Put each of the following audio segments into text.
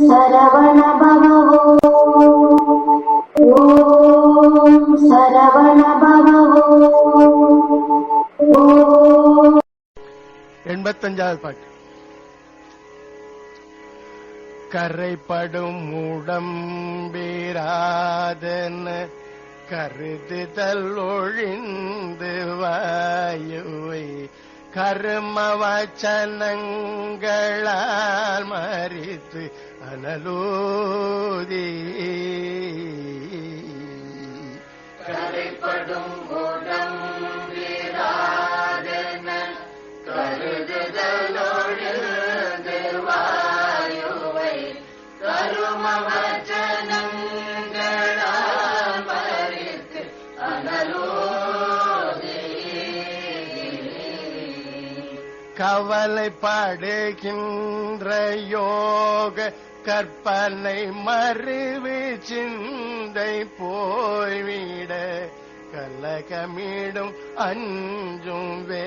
சரவண பவோ ஓம் சரவண பவோ எண்பத்தஞ்சாவது பாட்டு. கரைப்படும் உடம்பீராதன கருதுதல் ஒழிந்து வாயுவை கரும வச்சனங்களால் மறித்து அனலூதி கரைப்படும் கவலைப்படுகின்ற யோக கற்பனை மறுவி சிந்தை போய்விட கலகமிடும் அஞ்சும் வே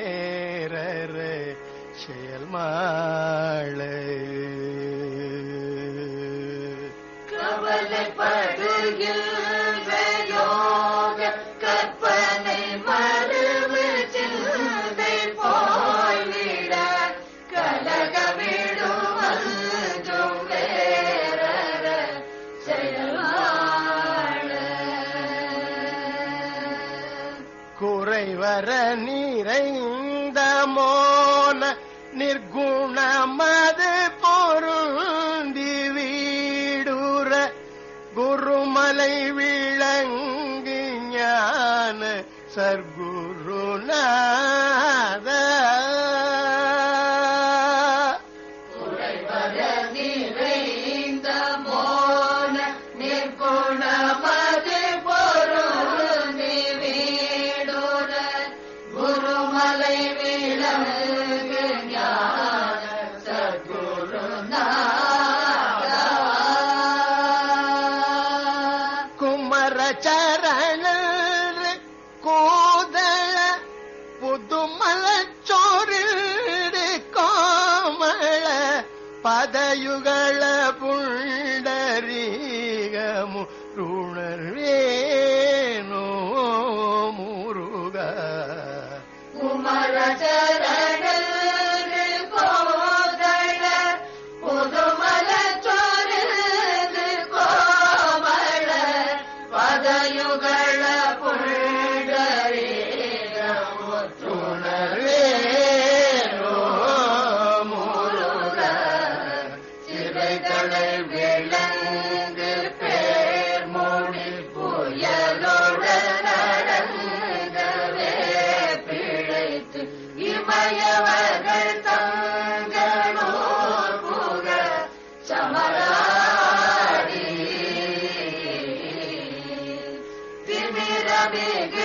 தலை விளங்கு ஞான சர்க்குருநாத சிறைகளை விளங்கு பேர் மொழி புயலோட பிழைத்து இமயவர்கள் தங்களோர் புக சமராடி. திமிரமிகு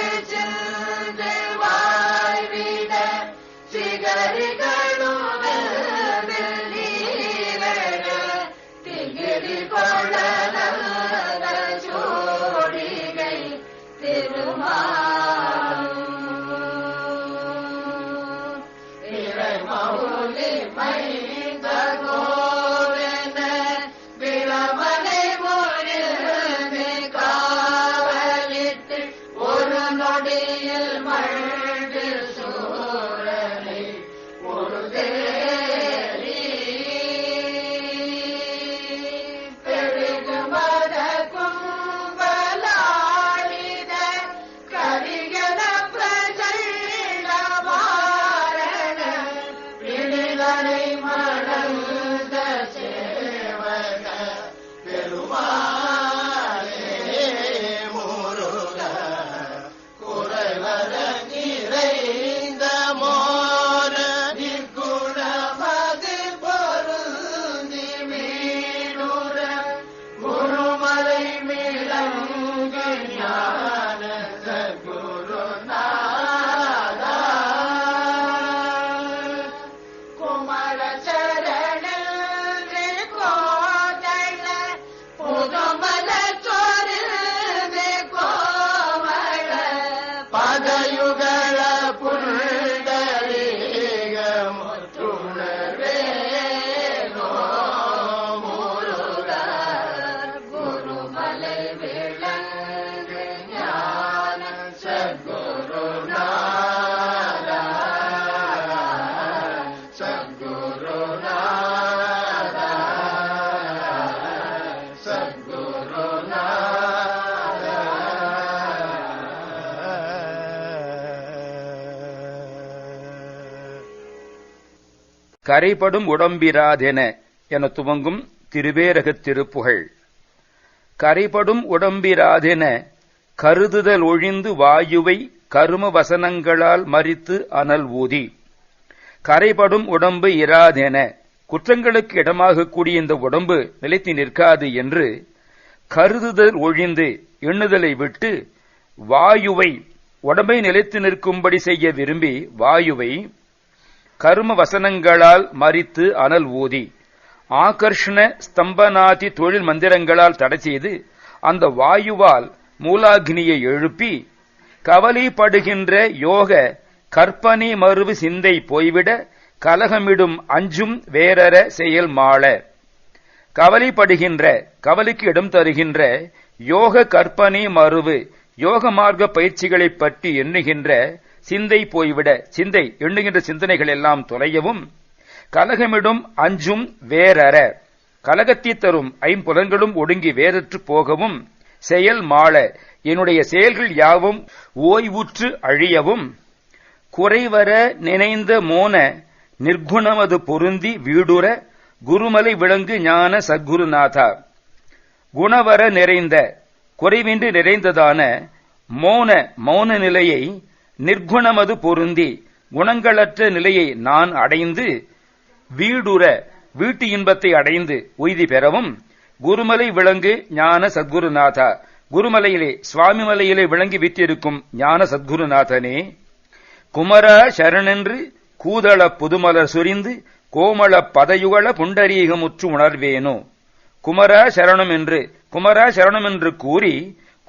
கரைபடும் உடம்பிராதென என துவங்கும் திருவேரகத் திருப்புகழ். கரைபடும் உடம்பிராதென கருதுதல் ஒழிந்து வாயுவை கரும வசனங்களால் மறித்து அனல் ஊதி. கரைபடும் உடம்பு இராதென குற்றங்களுக்கு இடமாகக்கூடிய இந்த உடம்பு நிலைத்து நிற்காது என்று கருதுதல் ஒழிந்து எண்ணுதலை விட்டு வாயுவை உடம்பை நிலைத்து நிற்கும்படி செய்ய விரும்பி வாயுவை கரும வசனங்களால் மறித்து அனல் ஊதி. ஆகர்ஷண ஸ்தம்பநாதி தொழில் மந்திரங்களால் தடை செய்து அந்த வாயுவால் மூலாகினியை எழுப்பி கவலைப்படுகின்ற யோக கற்பனை மறுவு சிந்தை போய்விட கலகமிடும் அஞ்சும் வேறற செயல் மாள. கவலைப்படுகின்ற கவலைக்கு இடம் தருகின்ற யோக கற்பனை மறுவு யோக மார்க்க பயிற்சிகளைப் பற்றி எண்ணுகின்ற சிந்தை போய்விட சிந்தை எண்ணுகின்ற சிந்தனைகள் எல்லாம் தொலையவும் கலகமிடும் அஞ்சும் வேறற. கலகத்தை தரும் ஐம்புலன்களும் ஒடுங்கி வேறற்று போகவும் செயல் மாள. என்னுடைய செயல்கள் யாவும் ஓய்வுற்று அழியவும் குறைவர நினைந்த மோன நிர்குணமது பொருந்தி வீடுற குருமலை விளங்கு ஞான சத்குருநாதா. குணவர நிறைந்த குறைவின்றி நிறைந்ததான மௌன மௌன நிலையை நிர்குணமது பொருந்தி குணங்களற்ற நிலையை நான் அடைந்து வீடுற வீட்டு இன்பத்தை அடைந்து உய்தி பெறவும் குருமலை விளங்கு ஞான சத்குருநாதா. குருமலையிலே சுவாமி மலையிலே விளங்கி வீட்டிருக்கும் ஞான சத்குருநாதனே குமரா சரணென்று கூதள புதுமலர் சொரிந்து கோமள பதயுகள புண்டரீகமுற்று உணர்வேனோ. குமரா சரணம் என்று குமரா சரணம் என்று கூறி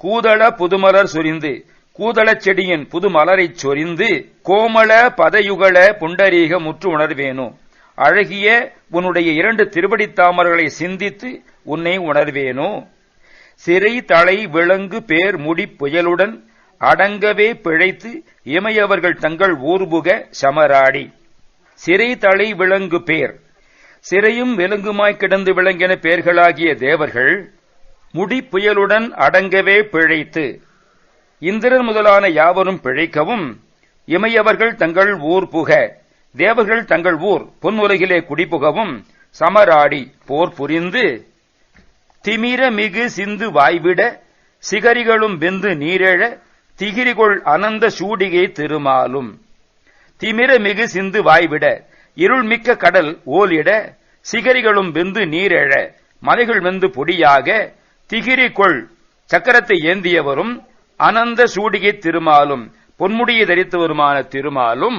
கூதள புதுமலர் சொரிந்து கூதளச் செடியின் புது மலரைச் சொரிந்து கோமள பதயுகள புண்டரீக முற்று உணர்வேனோ? அழகிய உன்னுடைய இரண்டு திருவடித் தாமர்களை சிந்தித்து உன்னை உணர்வேனோ? சிறை தலை விலங்கு பேர் முடி புயலுடன் அடங்கவே பிழைத்து இமையவர்கள் தங்கள் ஊர்புக சமராடி. சிறை தலை விலங்கு பேர். சிறையும் விலங்குமாய் கிடந்து விளங்கின பேர்களாகிய தேவர்கள் முடி புயலுடன் அடங்கவே பிழைத்து இந்திரன் முதலான யாவரும் பிழைக்கவும் இமையவர்கள் தங்கள் ஊர் புக தேவர்கள் தங்கள் ஊர் பொன்னுலகிலே குடிபுகவும் சமராடி போர் புரிந்து திமிர மிகு சிந்து வாய்விட சிகரிகளும் வெந்து நீரெழ திகிரிகொள் அனந்த சூடிகை திருமாலும். திமிர மிகு சிந்து வாய்விட இருள்மிக்க கடல் ஓலிட சிகரிகளும் வெந்து நீரெழ மலைகள் வெந்து பொடியாக திகிரிகொள் சக்கரத்தை ஏந்தியவரும் அனந்த சூடிகை திருமாலும் பொன்முடியை தரித்தவருமான திருமாலும்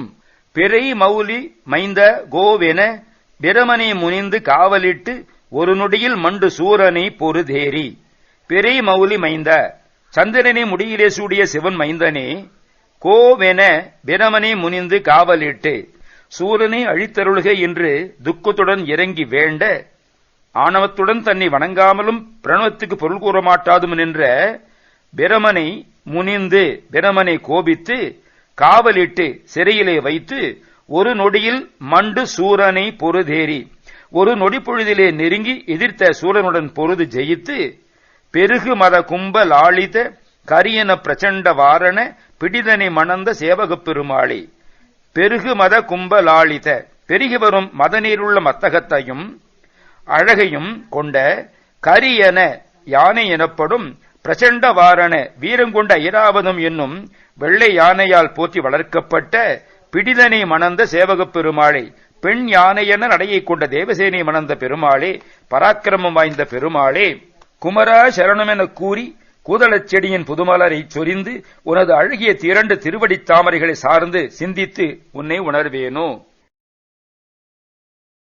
பிறை மௌலி மைந்த கோவென பிரமனை முனிந்து காவலிட்டு ஒரு நொடியில் மண்டு சூரனை பொறுதேரி பிறை மௌலி மைந்த சந்திரனை முடியிலே சூடிய சிவன் மைந்தனே கோவென பிரமனை முனிந்து காவலிட்டு சூரனை அழித்தருள்க என்று துக்கத்துடன் இறங்கி வேண்ட ஆணவத்துடன் தன்னை வணங்காமலும் பிரணவத்துக்கு பொருள் கூற மாட்டாதும் நின்ற பிரமனை முனிந்து பிரமனை கோபித்து காவலிட்டு சிறையிலே வைத்து ஒரு நொடியில் மண்டு சூரனை பொறுதேறி ஒரு நொடி பொழுதிலே நெருங்கி எதிர்த்த சூரனுடன் பொருது ஜெயித்து பெருகு மத கும்பல் ஆளித கரியன பிரச்சண்ட வாரண பிடிதனை மணந்த சேவகப் பெருமாளி. பெருகு மத கும்பலாளித பெருகி வரும் மதநீருள்ள மத்தகத்தையும் அழகையும் கொண்ட கரியன யானை எனப்படும் பிரச்சண்ட வாரண வீரங்கொண்ட ஐராவதம் என்னும் வெள்ளை யானையால் போற்றி வளர்க்கப்பட்ட பிடிதனை மணந்த சேவகப் பெருமாளே பெண் யானையென நடையை கொண்ட தேவசேனை மணந்த பெருமாளே பராக்கிரமம் வாய்ந்த பெருமாளே குமரா சரணமென கூறி கூதளச் செடியின் புதுமலரைச் சொரிந்து உனது அழகிய திரண்டு திருவடித் தாமரைகளை சார்ந்து சிந்தித்து உன்னை உணர்வேனோ?